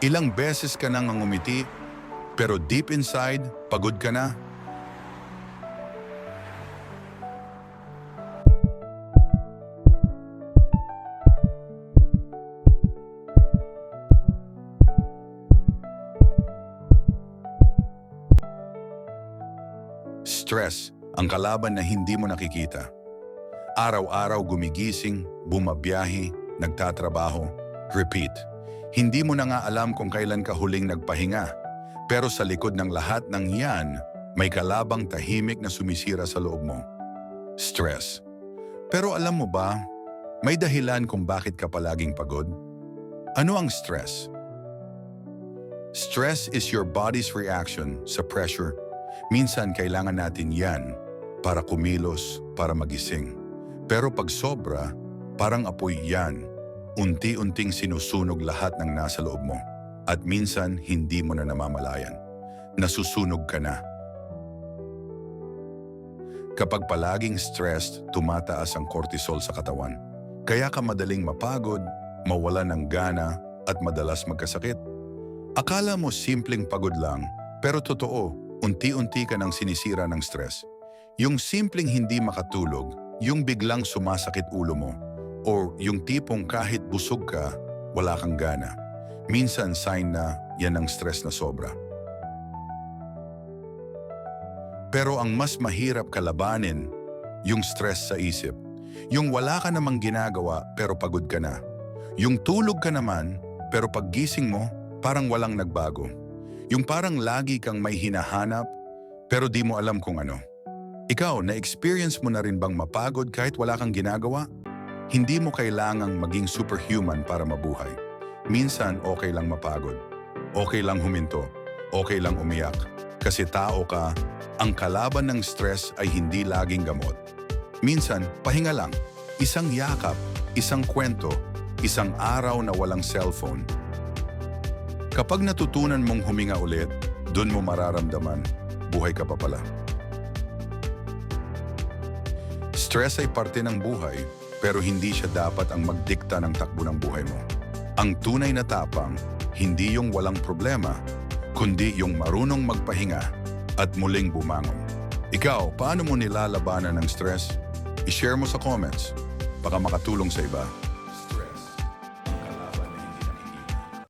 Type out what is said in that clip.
Ilang beses ka nang ngumiti, pero deep inside, pagod ka na. Stress, ang kalaban na hindi mo nakikita. Araw-araw gumigising, bumabiyahe, nagtatrabaho, repeat. Hindi mo na nga alam kung kailan ka huling nagpahinga. Pero sa likod ng lahat ng yan, may kalabang tahimik na sumisira sa loob mo. Stress. Pero alam mo ba, may dahilan kung bakit ka palaging pagod? Ano ang stress? Stress is your body's reaction sa pressure. Minsan kailangan natin yan para kumilos, para magising. Pero pag sobra, parang apoy yan. Unti-unting sinusunog lahat ng nasa loob mo. At minsan, hindi mo na namamalayan. Nasusunog ka na. Kapag palaging stressed, tumataas ang cortisol sa katawan. Kaya ka madaling mapagod, mawala ng gana, at madalas magkasakit. Akala mo simpleng pagod lang, pero totoo, unti-unti ka nang sinisira ng stress. Yung simpleng hindi makatulog, yung biglang sumasakit ulo mo, or yung tipong kahit busog ka, wala kang gana. Minsan sign na yan ang stress na sobra. Pero ang mas mahirap kalabanin, yung stress sa isip. Yung wala ka namang ginagawa pero pagod ka na. Yung tulog ka naman pero paggising mo parang walang nagbago. Yung parang lagi kang may hinahanap pero di mo alam kung ano. Ikaw, na-experience mo na rin bang mapagod kahit wala kang ginagawa? Hindi mo kailangang maging superhuman para mabuhay. Minsan okay lang mapagod. Okay lang huminto. Okay lang umiyak. Kasi tao ka, ang kalaban ng stress ay hindi laging gamot. Minsan, pahinga lang. Isang yakap, isang kwento, isang araw na walang cellphone. Kapag natutunan mong huminga ulit, doon mo mararamdaman, buhay ka pa pala. Stress ay parte ng buhay, pero hindi siya dapat ang magdikta ng takbo ng buhay mo. Ang tunay na tapang, hindi yung walang problema, kundi yung marunong magpahinga at muling bumangon. Ikaw, paano mo nilalabanan ng stress? I-share mo sa comments. Baka makatulong sa iba.